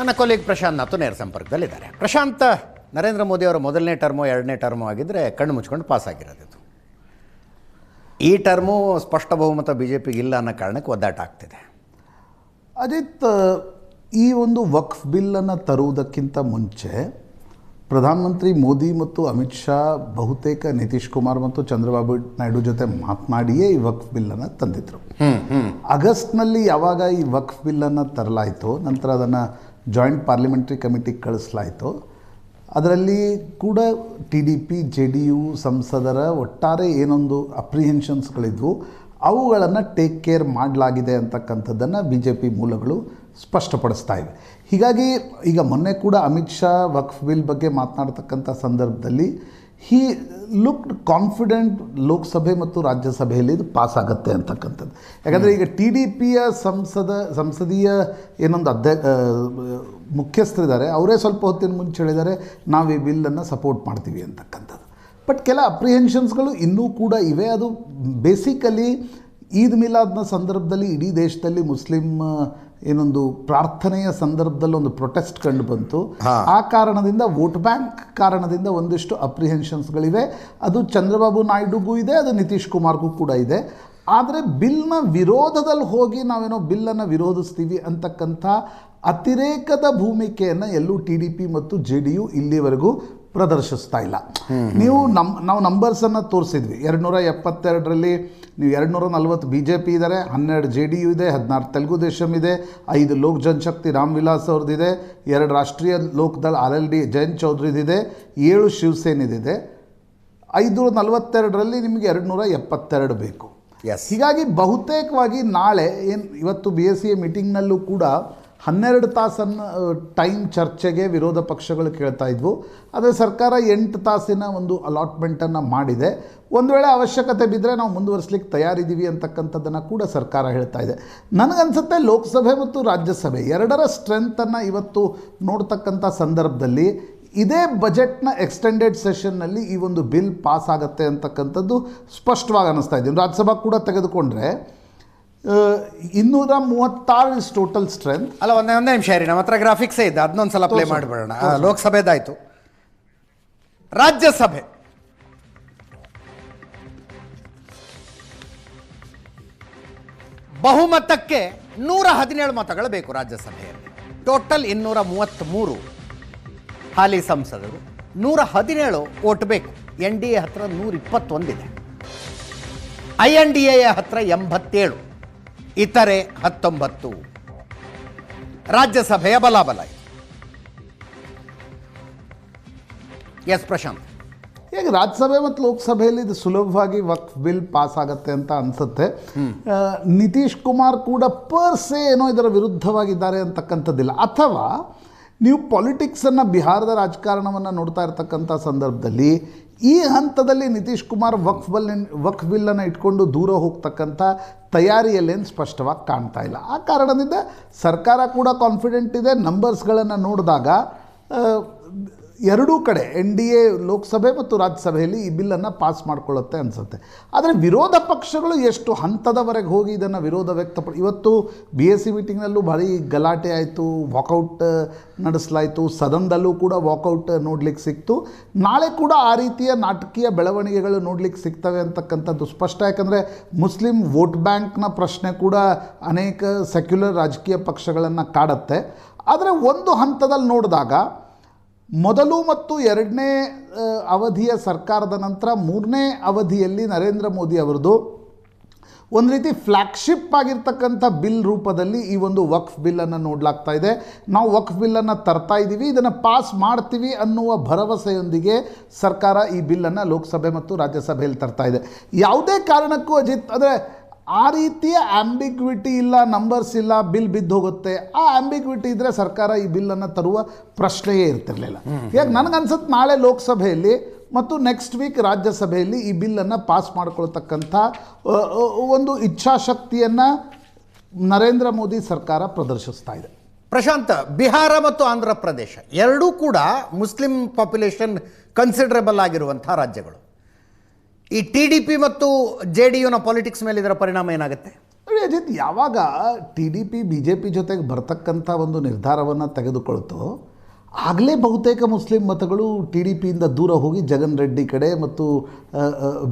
ನನ್ನ ಕೊಲೀಗ್ ಪ್ರಶಾಂತ್ ನಾತು ನೇರ ಸಂಪರ್ಕದಲ್ಲಿದ್ದಾರೆ. ಪ್ರಶಾಂತ್ ನರೇಂದ್ರ ಮೋದಿ ಅವರ ಮೊದಲನೇ ಟರ್ಮು ಎರಡನೇ ಟರ್ಮು ಆಗಿದ್ದರೆ ಕಣ್ಣು ಮುಚ್ಕೊಂಡು ಪಾಸ್ ಆಗಿರೋದಿತ್ತು. ಈ ಟರ್ಮು ಸ್ಪಷ್ಟ ಬಹುಮತ ಬಿ ಜೆ ಪಿಗೆ ಇಲ್ಲ ಅನ್ನೋ ಕಾರಣಕ್ಕೆ ಒದ್ದಾಟ ಆಗ್ತಿದೆ. ಅಜಿತ್ ಈ ಒಂದು ವಕ್ಫ್ ಬಿಲ್ಲನ್ನು ತರುವುದಕ್ಕಿಂತ ಮುಂಚೆ ಪ್ರಧಾನಮಂತ್ರಿ ಮೋದಿ ಮತ್ತು ಅಮಿತ್ ಶಾ ಬಹುತೇಕ ನಿತೀಶ್ ಕುಮಾರ್ ಮತ್ತು ಚಂದ್ರಬಾಬು ನಾಯ್ಡು ಜೊತೆ ಮಾತನಾಡಿಯೇ ಈ ವಕ್ಫ್ ಬಿಲ್ಲನ್ನು ತಂದಿದ್ರು. ಆಗಸ್ಟ್ನಲ್ಲಿ ಯಾವಾಗ ಈ ವಕ್ಫ್ ಬಿಲ್ಲನ್ನು ತರಲಾಯಿತು ನಂತರ ಅದನ್ನು ಜಾಯಿಂಟ್ ಪಾರ್ಲಿಮೆಂಟ್ರಿ ಕಮಿಟಿಗೆ ಕಳಿಸ್ಲಾಯಿತು. ಅದರಲ್ಲಿ ಕೂಡ T D P, J D U, ಸಂಸದರ ಒಟ್ಟಾರೆ ಏನೊಂದು ಅಪ್ರಿಹೆನ್ಷನ್ಸ್ಗಳಿದ್ವು. ಅವುಗಳನ್ನು ಟೇಕ್ ಕೇರ್ ಮಾಡಲಾಗಿದೆ ಅಂತಕ್ಕಂಥದ್ದನ್ನು ಬಿ ಜೆ ಪಿ ಮೂಲಗಳು ಸ್ಪಷ್ಟಪಡಿಸ್ತಾ ಇವೆ. ಹೀಗಾಗಿ ಈಗ ಮೊನ್ನೆ ಕೂಡ ಅಮಿತ್ ಶಾ, ವಕ್ಫ್ ಬಿಲ್ ಬಗ್ಗೆ ಮಾತನಾಡ್ತಕ್ಕಂಥ ಸಂದರ್ಭದಲ್ಲಿ ಹಿ ಲುಕ್ಡ್ ಕಾನ್ಫಿಡೆಂಟ್ ಲೋಕಸಭೆ ಮತ್ತು ರಾಜ್ಯಸಭೆಯಲ್ಲಿ ಇದು ಪಾಸ್ ಆಗುತ್ತೆ ಅಂತಕ್ಕಂಥದ್ದು. ಯಾಕಂದರೆ ಈಗ ಟಿ ಡಿ ಪಿಯ ಸಂಸದ, ಸಂಸದೀಯ ಏನೊಂದು ಅಧ್ಯ ಮುಖ್ಯಸ್ಥರಿದ್ದಾರೆ, ಅವರೇ ಸ್ವಲ್ಪ ಹೊತ್ತಿನ ಮುಂಚೆ ಹೇಳಿದ್ದಾರೆ, ನಾವು ಈ ಬಿಲ್ಲನ್ನು ಸಪೋರ್ಟ್ ಮಾಡ್ತೀವಿ ಅಂತಕ್ಕಂಥದ್ದು. ಬಟ್ ಕೆಲ ಅಪ್ರಿಹೆನ್ಷನ್ಸ್ಗಳು ಇನ್ನೂ ಕೂಡ ಇವೆ. ಅದು ಬೇಸಿಕಲಿ ಈದ್ ಮಿಲಾದ್ನ ಸಂದರ್ಭದಲ್ಲಿ ಇಡೀ ದೇಶದಲ್ಲಿ ಮುಸ್ಲಿಂ ಏನೊಂದು ಪ್ರಾರ್ಥನೆಯ ಸಂದರ್ಭದಲ್ಲಿ ಒಂದು ಪ್ರೊಟೆಸ್ಟ್ ಕಂಡು ಬಂತು. ಆ ಕಾರಣದಿಂದ ವೋಟ್ ಬ್ಯಾಂಕ್ ಕಾರಣದಿಂದ ಒಂದಿಷ್ಟು ಅಪ್ರಿಹೆನ್ಷನ್ಸ್ಗಳಿವೆ ಅದು ಚಂದ್ರಬಾಬು ನಾಯ್ಡುಗೂ ಇದೆ ಅದು ನಿತೀಶ್ ಕುಮಾರ್ಗೂ ಕೂಡ ಇದೆ. ಆದರೆ ಬಿಲ್ನ ವಿರೋಧದಲ್ಲಿ ಹೋಗಿ ನಾವೇನೋ ಬಿಲ್ಲನ್ನು ವಿರೋಧಿಸ್ತೀವಿ ಅಂತಕ್ಕಂಥ ಅತಿರೇಕದ ಭೂಮಿಕೆಯನ್ನು ಎಲ್ಲೂ ಟಿ ಡಿ ಪಿ ಮತ್ತು ಜೆ ಡಿ ಯು ಇಲ್ಲಿವರೆಗೂ ಪ್ರದರ್ಶಿಸ್ತಾ ಇಲ್ಲ. ನೀವು ನಮ್ ನಾವು ನಂಬರ್ಸನ್ನು ತೋರಿಸಿದ್ವಿ. ಎರಡುನೂರ ಎಪ್ಪತ್ತೆರಡರಲ್ಲಿ ನೀವು ಎರಡುನೂರ ನಲ್ವತ್ತು ಬಿ ಜೆ ಪಿ ಇದ್ದಾರೆ ಹನ್ನೆರಡು ಜೆ ಡಿ ಯು ಇದೆ ಹದಿನಾರು ತೆಲುಗು ದೇಶಂ ಇದೆ ಐದು ಲೋಕ್ ಜನಶಕ್ತಿ ರಾಮ್ ವಿಲಾಸ್ ಅವ್ರದ್ದಿದೆ ಎರಡು Rashtriya Lok Dal R L D Jayant ಚೌಧರಿದಿದೆ ಏಳು ಶಿವಸೇನೆದಿದೆ ಐದುನೂರ ನಲವತ್ತೆರಡರಲ್ಲಿ ನಿಮಗೆ ಎರಡು ನೂರ ಎಪ್ಪತ್ತೆರಡು ಬೇಕು. ಎಸ್ ಹೀಗಾಗಿ ಬಹುತೇಕವಾಗಿ ನಾಳೆ ಏನು ಇವತ್ತು ಬಿ ಎಸ್ ಸಿ ಮೀಟಿಂಗ್ನಲ್ಲೂ ಕೂಡ ಹನ್ನೆರಡು ತಾಸನ್ನು ಟೈಮ್ ಚರ್ಚೆಗೆ ವಿರೋಧ ಪಕ್ಷಗಳು ಕೇಳ್ತಾ ಇದ್ವು. ಆದರೆ ಸರ್ಕಾರ ಎಂಟು ತಾಸಿನ ಒಂದು ಅಲಾಟ್ಮೆಂಟನ್ನು ಮಾಡಿದೆ. ಒಂದು ವೇಳೆ ಅವಶ್ಯಕತೆ ಬಿದ್ದರೆ ನಾವು ಮುಂದುವರಿಸ್ಲಿಕ್ಕೆ ತಯಾರಿದ್ದೀವಿ ಅಂತಕ್ಕಂಥದ್ದನ್ನು ಕೂಡ ಸರ್ಕಾರ ಹೇಳ್ತಾ ಇದೆ. ನನಗನ್ಸುತ್ತೆ ಲೋಕಸಭೆ ಮತ್ತು ರಾಜ್ಯಸಭೆ ಎರಡರ ಸ್ಟ್ರೆಂತನ್ನು ಇವತ್ತು ನೋಡ್ತಕ್ಕಂಥ ಸಂದರ್ಭದಲ್ಲಿ ಇದೇ ಬಜೆಟ್ನ ಎಕ್ಸ್ಟೆಂಡೆಡ್ ಸೆಷನ್ನಲ್ಲಿ ಈ ಒಂದು ಬಿಲ್ ಪಾಸ್ ಆಗುತ್ತೆ ಅಂತಕ್ಕಂಥದ್ದು ಸ್ಪಷ್ಟವಾಗಿ ಅನ್ನಿಸ್ತಾ ಇದೆ. ರಾಜ್ಯಸಭಾ ಕೂಡ ತೆಗೆದುಕೊಂಡ್ರೆ ಇನ್ನೂರ ಮೂವತ್ತಾರು ಇಸ್ ಟೋಟಲ್ ಸ್ಟ್ರೆಂತ್ ಅಲ್ಲ ಒಂದೇ ಒಂದೇ ನಿಮಿಷ ರೀ ನಮ್ಮ ಹತ್ರ ಗ್ರಾಫಿಕ್ಸೇ ಇದೆ. ಅದನ್ನೊಂದು ಸಲ ಪ್ಲೇ ಮಾಡಿಬಿಡೋಣ. ಲೋಕಸಭೆದಾಯಿತು. ರಾಜ್ಯಸಭೆ. ಬಹುಮತಕ್ಕೆ ನೂರ ಹದಿನೇಳು ಮತಗಳು ಬೇಕು ರಾಜ್ಯಸಭೆಯಲ್ಲಿ. ಟೋಟಲ್ ಇನ್ನೂರ ಮೂವತ್ತ್ಮೂರು ಹಾಲಿ ಸಂಸದರು. ನೂರ ಹದಿನೇಳು ಓಟ್ ಬೇಕು. ಎನ್ ಡಿ ಎ ಹತ್ರ ನೂರ ಇಪ್ಪತ್ತೊಂದಿದೆ ಐ ಎನ್ ಡಿ ಎ ಹತ್ರ ಎಂಬತ್ತೇಳು. ಇತರೆ ಹತ್ತೊಂಬತ್ತು. ರಾಜ್ಯಸಭೆಯ ಬಲಾಬಲ ಎಸ್ ಪ್ರಶಾಂತ್. ಈಗ ರಾಜ್ಯಸಭೆ ಮತ್ತು ಲೋಕಸಭೆಯಲ್ಲಿ ಇದು ಸುಲಭವಾಗಿ ವಕ್ಫ್ ಬಿಲ್ ಪಾಸ್ ಆಗುತ್ತೆ ಅಂತ ಅನ್ಸುತ್ತೆ. ನಿತೀಶ್ ಕುಮಾರ್ ಕೂಡ ಪರ್ಸೆ ಏನೋ ಇದರ ವಿರುದ್ಧವಾಗಿದ್ದಾರೆ ಅಂತಕ್ಕಂಥದ್ದಿಲ್ಲ. ಅಥವಾ ನೀವು ಪಾಲಿಟಿಕ್ಸನ್ನು ಬಿಹಾರದ ರಾಜಕಾರಣವನ್ನು ನೋಡ್ತಾ ಇರ್ತಕ್ಕಂಥ ಸಂದರ್ಭದಲ್ಲಿ, ಈ ಹಂತದಲ್ಲಿ ನಿತೀಶ್ ಕುಮಾರ್ ವಕ್ಫ್ ಬಲ್ ವಕ್ಫ್ ಬಿಲ್ಲನ್ನು ಇಟ್ಕೊಂಡು ದೂರ ಹೋಗ್ತಕ್ಕಂಥ ತಯಾರಿಯಲ್ಲೇನು ಸ್ಪಷ್ಟವಾಗಿ ಕಾಣ್ತಾ ಇಲ್ಲ. ಆ ಕಾರಣದಿಂದ ಸರ್ಕಾರ ಕೂಡ ಕಾನ್ಫಿಡೆಂಟ್ ಇದೆ ನಂಬರ್ಸ್ಗಳನ್ನು ನೋಡಿದಾಗ ಎರಡೂ ಕಡೆ ಎನ್ ಡಿ ಎ, ಲೋಕಸಭೆ ಮತ್ತು ರಾಜ್ಯಸಭೆಯಲ್ಲಿ ಈ ಬಿಲ್ಲನ್ನು ಪಾಸ್ ಮಾಡಿಕೊಳ್ಳುತ್ತೆ ಅನಿಸುತ್ತೆ. ಆದರೆ ವಿರೋಧ ಪಕ್ಷಗಳು ಎಷ್ಟು ಹಂತದವರೆಗೆ ಹೋಗಿ ಇದನ್ನು ವಿರೋಧ ವ್ಯಕ್ತಪಡಿ ಇವತ್ತು ಬಿ ಎಸ್ ಸಿ ಮೀಟಿಂಗ್ನಲ್ಲೂ ಭಾರಿ ಗಲಾಟೆ ಆಯಿತು ವಾಕೌಟ್ ನಡೆಸಲಾಯಿತು. ಸದನದಲ್ಲೂ ಕೂಡ ವಾಕೌಟ್ ನೋಡ್ಲಿಕ್ಕೆ ಸಿಕ್ತು. ನಾಳೆ ಕೂಡ ಆ ರೀತಿಯ ನಾಟಕೀಯ ಬೆಳವಣಿಗೆಗಳು ನೋಡ್ಲಿಕ್ಕೆ ಸಿಗ್ತವೆ ಅಂತಕ್ಕಂಥದ್ದು ಸ್ಪಷ್ಟ. ಯಾಕಂದರೆ ಮುಸ್ಲಿಂ ವೋಟ್ ಬ್ಯಾಂಕ್ನ ಪ್ರಶ್ನೆ ಕೂಡ ಅನೇಕ ಸೆಕ್ಯುಲರ್ ರಾಜಕೀಯ ಪಕ್ಷಗಳನ್ನು ಕಾಡುತ್ತೆ. ಆದರೆ ಒಂದು ಹಂತದಲ್ಲಿ ನೋಡಿದಾಗ ಮೊದಲು ಮತ್ತು ಎರಡನೇ ಅವಧಿಯ ಸರ್ಕಾರದ ನಂತರ ಮೂರನೇ ಅವಧಿಯಲ್ಲಿ ನರೇಂದ್ರ ಮೋದಿ ಅವರದು ಒಂದು ರೀತಿ ಫ್ಲ್ಯಾಗ್ಶಿಪ್ ಆಗಿರ್ತಕ್ಕಂಥ ಬಿಲ್ ರೂಪದಲ್ಲಿ ಈ ಒಂದು ವಕ್ಫ್ ಬಿಲ್ಲನ್ನು ನೋಡಲಾಗ್ತಾ ಇದೆ. ನಾವು ವಕ್ಫ್ ಬಿಲ್ಲನ್ನು ತರ್ತಾ ಇದ್ದೀವಿ, ಇದನ್ನು ಪಾಸ್ ಮಾಡ್ತೀವಿ ಅನ್ನುವ ಭರವಸೆಯೊಂದಿಗೆ ಸರ್ಕಾರ ಈ ಬಿಲ್ಲನ್ನು ಲೋಕಸಭೆ ಮತ್ತು ರಾಜ್ಯಸಭೆಯಲ್ಲಿ ತರ್ತಾ ಇದೆ. ಯಾವುದೇ ಕಾರಣಕ್ಕೂ ಅಜಿತ್, ಅಂದರೆ ಆ ರೀತಿಯ ಆಂಬಿಗ್ವಿಟಿ ಇಲ್ಲ ನಂಬರ್ಸ್ ಇಲ್ಲ ಬಿಲ್ ಬಿದ್ದು ಹೋಗುತ್ತೆ. ಆ ಆಂಬಿಗ್ವಿಟಿ ಇದ್ದರೆ ಸರ್ಕಾರ ಈ ಬಿಲ್ಲನ್ನು ತರುವ ಪ್ರಶ್ನೆಯೇ ಇರ್ತಿರಲಿಲ್ಲ. ಯಾಕೆ? ನನಗನ್ಸುತ್ತೆ ನಾಳೆ ಲೋಕಸಭೆಯಲ್ಲಿ ಮತ್ತು ನೆಕ್ಸ್ಟ್ ವೀಕ್ ರಾಜ್ಯಸಭೆಯಲ್ಲಿ ಈ ಬಿಲ್ಲನ್ನು ಪಾಸ್ ಮಾಡ್ಕೊಳ್ತಕ್ಕಂಥ ಒಂದು ಇಚ್ಛಾಶಕ್ತಿಯನ್ನು ನರೇಂದ್ರ ಮೋದಿ ಸರ್ಕಾರ ಪ್ರದರ್ಶಿಸ್ತಾ ಇದೆ. ಪ್ರಶಾಂತ್ ಬಿಹಾರ ಮತ್ತು ಆಂಧ್ರ ಪ್ರದೇಶ ಎರಡೂ ಕೂಡ ಮುಸ್ಲಿಂ ಪಾಪ್ಯುಲೇಷನ್ ಕನ್ಸಿಡರಬಲ್ ಆಗಿರುವಂಥ ರಾಜ್ಯಗಳು. ಈ ಟಿ ಡಿ ಪಿ ಮತ್ತು ಜೆ ಡಿ ಯುನ ಪಾಲಿಟಿಕ್ಸ್ ಮೇಲೆ ಇದರ ಪರಿಣಾಮ ಏನಾಗುತ್ತೆ? ನೋಡಿ ಅಜಿತ್, ಯಾವಾಗ T D P B J P ಜೊತೆಗೆ ಬರ್ತಕ್ಕಂಥ ಒಂದು ನಿರ್ಧಾರವನ್ನು ತೆಗೆದುಕೊಳ್ತೋ ಆಗಲೇ ಬಹುತೇಕ ಮುಸ್ಲಿಂ ಮತಗಳು ಟಿ ಡಿ ಪಿಯಿಂದ ದೂರ ಹೋಗಿ ಜಗನ್ ರೆಡ್ಡಿ ಕಡೆ ಮತ್ತು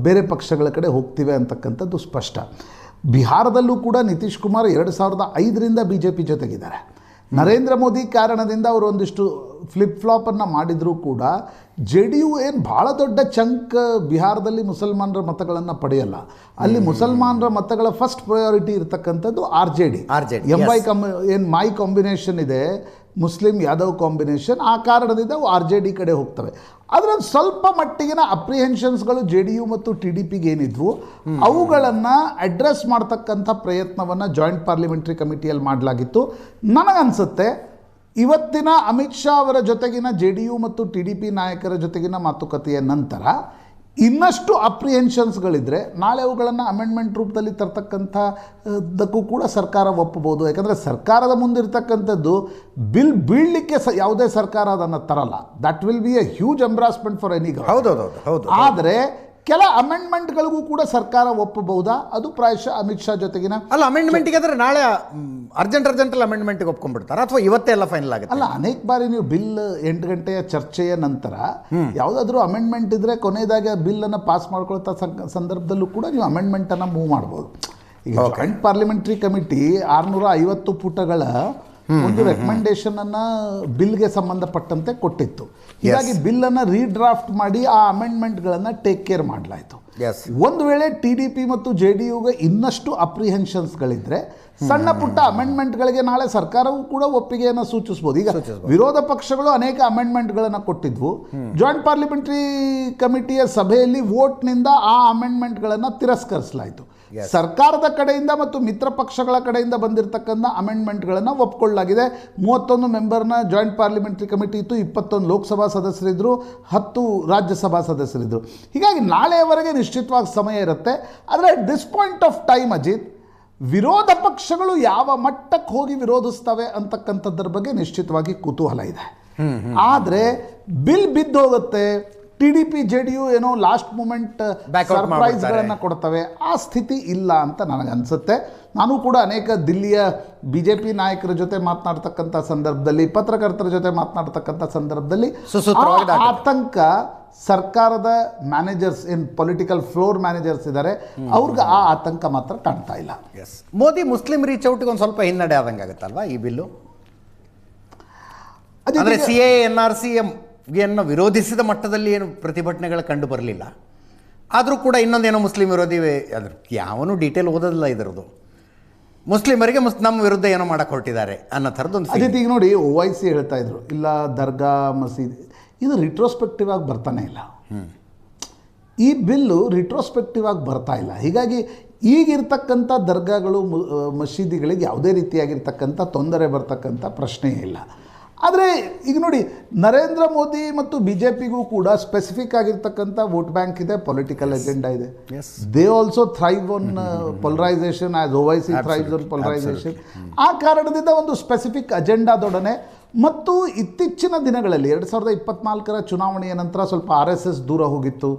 ಬೇರೆ ಪಕ್ಷಗಳ ಕಡೆ ಹೋಗ್ತಿವೆ ಅಂತಕ್ಕಂಥದ್ದು ಸ್ಪಷ್ಟ. ಬಿಹಾರದಲ್ಲೂ ಕೂಡ ನಿತೀಶ್ ಕುಮಾರ್ ಎರಡು ಸಾವಿರದ ಐದರಿಂದ ಬಿ ಜೆ ಪಿ ಜೊತೆಗಿದ್ದಾರೆ. ನರೇಂದ್ರ ಮೋದಿ ಕಾರಣದಿಂದ ಅವರು ಒಂದಿಷ್ಟು ಫ್ಲಿಪ್ ಫ್ಲಾಪನ್ನು ಮಾಡಿದರೂ ಕೂಡ ಜೆ ಡಿ ಯು ಏನು ಭಾಳ ದೊಡ್ಡ ಚಂಕ್ ಬಿಹಾರದಲ್ಲಿ ಮುಸಲ್ಮಾನರ ಮತಗಳನ್ನು ಪಡೆಯಲ್ಲ. ಅಲ್ಲಿ ಮುಸಲ್ಮಾನರ ಮತಗಳ ಫಸ್ಟ್ ಪ್ರಯಾರಿಟಿ ಇರತಕ್ಕಂಥದ್ದು R J D. R J D M I come ಏನು ಮೈ ಕಾಂಬಿನೇಷನ್ ಇದೆ ಮುಸ್ಲಿಂ ಯಾದವ್ ಕಾಂಬಿನೇಷನ್ ಆ ಕಾರಣದಿಂದ ಅವು ಆರ್ ಜೆ ಡಿ ಕಡೆ ಹೋಗ್ತವೆ. ಆದರೆ ಒಂದು ಸ್ವಲ್ಪ ಮಟ್ಟಿಗಿನ ಅಪ್ರಿಹೆನ್ಷನ್ಸ್ಗಳು ಜೆ ಡಿ ಯು ಮತ್ತು ಟಿ ಡಿ ಪಿಗೆ ಏನಿದ್ವು ಅವುಗಳನ್ನು ಅಡ್ರೆಸ್ ಮಾಡ್ತಕ್ಕಂಥ ಪ್ರಯತ್ನವನ್ನು ಜಾಯಿಂಟ್ ಪಾರ್ಲಿಮೆಂಟ್ರಿ ಕಮಿಟಿಯಲ್ಲಿ ಮಾಡಲಾಗಿತ್ತು. ನನಗನ್ಸುತ್ತೆ ಇವತ್ತಿನ ಅಮಿತ್ ಶಾ ಅವರ ಜೊತೆಗಿನ ಜೆ ಡಿ ಯು ಮತ್ತು ಟಿ ಡಿ ಪಿ ನಾಯಕರ ಜೊತೆಗಿನ ಮಾತುಕತೆಯ ನಂತರ ಇನ್ನಷ್ಟು ಅಪ್ರಿಹೆನ್ಷನ್ಸ್ಗಳಿದ್ರೆ ನಾಳೆ ಅವುಗಳನ್ನು ಅಮೆಂಡ್ಮೆಂಟ್ ರೂಪದಲ್ಲಿ ತರ್ತಕ್ಕಂಥದ್ದಕ್ಕೂ ಕೂಡ ಸರ್ಕಾರ ಒಪ್ಪಬಹುದು. ಯಾಕಂದರೆ ಸರ್ಕಾರದ ಮುಂದಿರ್ತಕ್ಕಂಥದ್ದು ಬಿಲ್ ಬೀಳಲಿಕ್ಕೆ ಸ ಯಾವುದೇ ಸರ್ಕಾರ ಅದನ್ನು ತರಲ್ಲ. That will be a huge embarrassment for any ಹೌದು ಹೌದು. ಆದರೆ ಕೆಲ ಅಮೆಂಡ್ಮೆಂಟ್ಗಳಿಗೂ ಕೂಡ ಸರ್ಕಾರ ಒಪ್ಪಬಹುದಾ? ಅದು ಪ್ರಾಯಶಃ ಅಮಿತ್ ಶಾ ಜೊತೆಗಿನ ಅಲ್ಲ ಅಮೆಂಡ್ಮೆಂಟ್ಗೆ ಆದರೆ ನಾಳೆ ಅರ್ಜೆಂಟ್ ಅರ್ಜೆಂಟಲ್ಲಿ ಅಮೆಂಡ್ಮೆಂಟ್ಗೆ ಒಪ್ಕೊಂಡ್ಬಿಡ್ತಾರೆ. ಅಥವಾ ಇವತ್ತೇ ಎಲ್ಲ ಫೈನಲ್ ಆಗುತ್ತೆ. ಅಲ್ಲ ಅನೇಕ ಬಾರಿ ನೀವು ಬಿಲ್ ಎಂಟು ಗಂಟೆಯ ಚರ್ಚೆಯ ನಂತರ ಯಾವುದಾದ್ರೂ ಅಮೆಂಡ್ಮೆಂಟ್ ಇದ್ದರೆ ಕೊನೆಯದಾಗಿ ಬಿಲ್ಲನ್ನು ಪಾಸ್ ಮಾಡ್ಕೊಳ್ತಾ ಸಂದರ್ಭದಲ್ಲೂ ಕೂಡ ನೀವು ಅಮೆಂಡ್ಮೆಂಟನ್ನು ಮೂವ್ ಮಾಡ್ಬೋದು. ಈಗ ಜಾಯಿಂಟ್ ಪಾರ್ಲಿಮೆಂಟ್ರಿ ಕಮಿಟಿ ಆರುನೂರ ಐವತ್ತು ಪುಟಗಳ ಒಂದು ರೆಕಮೆಂಡೇಶನ್ ಅನ್ನ ಬಿಲ್ಗೆ ಸಂಬಂಧಪಟ್ಟಂತೆ ಕೊಟ್ಟಿತ್ತು. ಹೀಗಾಗಿ ಬಿಲ್ ಅನ್ನ ರೀಡ್ರಾಫ್ಟ್ ಮಾಡಿ ಆ ಅಮೆಂಡ್ಮೆಂಟ್ಗಳನ್ನು ಟೇಕ್ ಕೇರ್ ಮಾಡಲಾಯಿತು. ಒಂದು ವೇಳೆ ಟಿ ಡಿ ಪಿ ಮತ್ತು ಜೆ ಡಿ ಯುಗೆ ಇನ್ನಷ್ಟು ಅಪ್ರಿಹೆನ್ಷನ್ಸ್ಗಳಿದ್ರೆ ಸಣ್ಣ ಪುಟ್ಟ ಅಮೆಂಡ್ಮೆಂಟ್ಗಳಿಗೆ ನಾಳೆ ಸರ್ಕಾರವೂ ಕೂಡ ಒಪ್ಪಿಗೆಯನ್ನು ಸೂಚಿಸಬಹುದು ಈಗ ವಿರೋಧ ಪಕ್ಷಗಳು ಅನೇಕ ಅಮೆಂಡ್ಮೆಂಟ್ಗಳನ್ನು ಕೊಟ್ಟಿದ್ವು. ಜಾಯಿಂಟ್ ಪಾರ್ಲಿಮೆಂಟ್ರಿ ಕಮಿಟಿಯ ಸಭೆಯಲ್ಲಿ ವೋಟ್ನಿಂದ ಆ ಅಮೆಂಡ್ಮೆಂಟ್ಗಳನ್ನು ತಿರಸ್ಕರಿಸಲಾಯಿತು. ಸರ್ಕಾರದ ಕಡೆಯಿಂದ ಮತ್ತು ಮಿತ್ರ ಪಕ್ಷಗಳ ಕಡೆಯಿಂದ ಬಂದಿರತಕ್ಕಂಥ ಅಮೆಂಡ್ಮೆಂಟ್ಗಳನ್ನು ಒಪ್ಕೊಳ್ಳಲಾಗಿದೆ. ಮೂವತ್ತೊಂದು ಮೆಂಬರ್ನ ಜಾಯಿಂಟ್ ಪಾರ್ಲಿಮೆಂಟ್ರಿ ಕಮಿಟಿ ಇತ್ತು ಇಪ್ಪತ್ತೊಂದು ಲೋಕಸಭಾ ಸದಸ್ಯರಿದ್ದರು ಹತ್ತು ರಾಜ್ಯಸಭಾ ಸದಸ್ಯರಿದ್ದರು ಹೀಗಾಗಿ ನಾಳೆಯವರೆಗೆ ನಿಶ್ಚಿತವಾಗಿ ಸಮಯ ಇರುತ್ತೆ. ಆದರೆ at this point of time Ajit ವಿರೋಧ ಪಕ್ಷಗಳು ಯಾವ ಮಟ್ಟಕ್ಕೆ ಹೋಗಿ ವಿರೋಧಿಸ್ತವೆ ಅಂತಕ್ಕಂಥದ್ರ ಬಗ್ಗೆ ನಿಶ್ಚಿತವಾಗಿ ಕುತೂಹಲ ಇದೆ. ಆದರೆ bill ಬಿದ್ದೋಗುತ್ತೆ. T D P J D U ಏನೋ ಲಾಸ್ಟ್ ಮೂಮೆಂಟ್ ಸರ್ಪ್ರೈಸ್ಗಳನ್ನು ಕೊಡ್ತವೆ. ಆ ಸ್ಥಿತಿ ಇಲ್ಲ ಅಂತ ನನಗನ್ಸುತ್ತೆ ನಾನು ಕೂಡ ಅನೇಕ ದಿಲ್ಲಿಯ ಬಿ ಜೆ ಪಿ ನಾಯಕರ ಜೊತೆ ಮಾತನಾಡ್ತಕ್ಕಂಥ ಸಂದರ್ಭದಲ್ಲಿ ಪತ್ರಕರ್ತರ ಜೊತೆ ಮಾತನಾಡ್ತಕ್ಕಂಥ ಸಂದರ್ಭದಲ್ಲಿ ಆತಂಕ ಸರ್ಕಾರದ managers in political floor managers ಇದ್ದಾರೆ ಅವ್ರಿಗೆ ಆ ಆತಂಕ ಮಾತ್ರ ಕಾಣ್ತಾ ಇಲ್ಲ. ಎಸ್ ಮೋದಿ ಮುಸ್ಲಿಂ ರೀಚ್ ಔಟ್ಗೆ ಒಂದು ಸ್ವಲ್ಪ ಹಿನ್ನಡೆ ಆದಂಗೆ ಆಗುತ್ತಲ್ವಾ ಈ bill? C A N R C ಎನ್ನು ವಿರೋಧಿಸಿದ ಮಟ್ಟದಲ್ಲಿ ಏನು ಪ್ರತಿಭಟನೆಗಳು ಕಂಡು ಬರಲಿಲ್ಲ. ಆದರೂ ಕೂಡ ಇನ್ನೊಂದೇನೋ ಮುಸ್ಲಿಂ ವಿರೋಧಿ ಅದ್ರ ಯಾವನು ಡೀಟೇಲ್ ಓದೋದಿಲ್ಲ ಇದರದು ಮುಸ್ಲಿಮರಿಗೆ ಮುಸ್ ನಮ್ಮ ವಿರುದ್ಧ ಏನೋ ಮಾಡಕ್ಕೆ ಹೊರಟಿದ್ದಾರೆ ಅನ್ನೋ ಥರದೊಂದು ಅದೇ ಈಗ ನೋಡಿ ಓ ವೈ ಸಿ ಹೇಳ್ತಾ ಇದ್ರು ಇಲ್ಲ ದರ್ಗಾ ಮಸೀದಿ ಇದು ರಿಟ್ರೋಸ್ಪೆಕ್ಟಿವ್ ಆಗಿ ಬರ್ತಾನೆ ಇಲ್ಲ. ಈ ಬಿಲ್ಲು ರಿಟ್ರೋಸ್ಪೆಕ್ಟಿವ್ ಆಗಿ ಬರ್ತಾ ಇಲ್ಲ. ಹೀಗಾಗಿ ಈಗಿರ್ತಕ್ಕಂಥ ದರ್ಗಾಗಳು ಮಸೀದಿಗಳಿಗೆ ಯಾವುದೇ ರೀತಿಯಾಗಿರ್ತಕ್ಕಂಥ ತೊಂದರೆ ಬರ್ತಕ್ಕಂಥ ಪ್ರಶ್ನೆಯೇ ಇಲ್ಲ. ಆದರೆ ಈಗ ನೋಡಿ ನರೇಂದ್ರ ಮೋದಿ ಮತ್ತು ಬಿ ಜೆ ಪಿಗೂ ಕೂಡ ಸ್ಪೆಸಿಫಿಕ್ ಆಗಿರ್ತಕ್ಕಂಥ ವೋಟ್ ಬ್ಯಾಂಕ್ ಇದೆ ಪೊಲಿಟಿಕಲ್ ಎಜೆಂಡಾ ಇದೆ. They also thrive on polarisation as O Y C thrives on polarisation ಆ ಕಾರಣದಿಂದ ಒಂದು ಸ್ಪೆಸಿಫಿಕ್ ಅಜೆಂಡಾದೊಡನೆ ಮತ್ತು ಇತ್ತೀಚಿನ ದಿನಗಳಲ್ಲಿ ಎರಡು ಸಾವಿರದ ಇಪ್ಪತ್ನಾಲ್ಕರ ಚುನಾವಣೆಯ ನಂತರ ಸ್ವಲ್ಪ ಆರ್ ಎಸ್ ಎಸ್ ದೂರ ಹೋಗಿತ್ತು.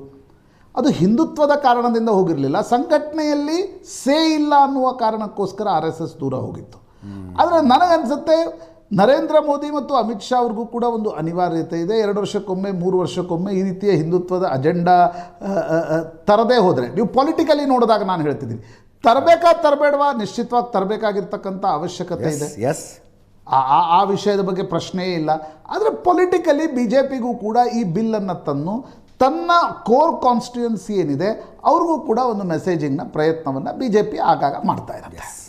ಅದು ಹಿಂದುತ್ವದ ಕಾರಣದಿಂದ ಹೋಗಿರಲಿಲ್ಲ. ಸಂಘಟನೆಯಲ್ಲಿ ಸೇ ಇಲ್ಲ ಅನ್ನುವ ಕಾರಣಕ್ಕೋಸ್ಕರ ಆರ್ ಎಸ್ ಎಸ್ ದೂರ ಹೋಗಿತ್ತು. ಆದರೆ ನನಗನ್ಸುತ್ತೆ ನರೇಂದ್ರ ಮೋದಿ ಮತ್ತು ಅಮಿತ್ ಶಾ ಅವ್ರಿಗೂ ಕೂಡ ಒಂದು ಅನಿವಾರ್ಯತೆ ಇದೆ. ಎರಡು ವರ್ಷಕ್ಕೊಮ್ಮೆ ಮೂರು ವರ್ಷಕ್ಕೊಮ್ಮೆ ಈ ರೀತಿಯ ಹಿಂದುತ್ವದ ಅಜೆಂಡಾ ತರದೇ ಹೋದರೆ ನೀವು ಪೊಲಿಟಿಕಲಿ ನೋಡಿದಾಗ ನಾನು ಹೇಳ್ತಿದ್ದೀನಿ. ತರಬೇಕಾ ತರಬೇಡವಾ? ನಿಶ್ಚಿತವಾಗಿ ತರಬೇಕಾಗಿರ್ತಕ್ಕಂಥ ಅವಶ್ಯಕತೆ ಇದೆ. ಎಸ್ ಆ ಆ- ಆ ವಿಷಯದ ಬಗ್ಗೆ ಪ್ರಶ್ನೆಯೇ ಇಲ್ಲ. ಆದರೆ ಪೊಲಿಟಿಕಲಿ ಬಿ ಜೆ ಪಿಗೂ ಕೂಡ ಈ ಬಿಲ್ಲನ್ನು ತಂದು ತನ್ನ ಕೋರ್ ಕಾನ್ಸ್ಟಿಟ್ಯೂನ್ಸಿ ಏನಿದೆ ಅವ್ರಿಗೂ ಕೂಡ ಒಂದು ಮೆಸೇಜಿಂಗ್ನ ಪ್ರಯತ್ನವನ್ನು ಬಿ ಜೆ ಪಿ ಆಗಾಗ ಮಾಡ್ತಾ ಇರುತ್ತೆ.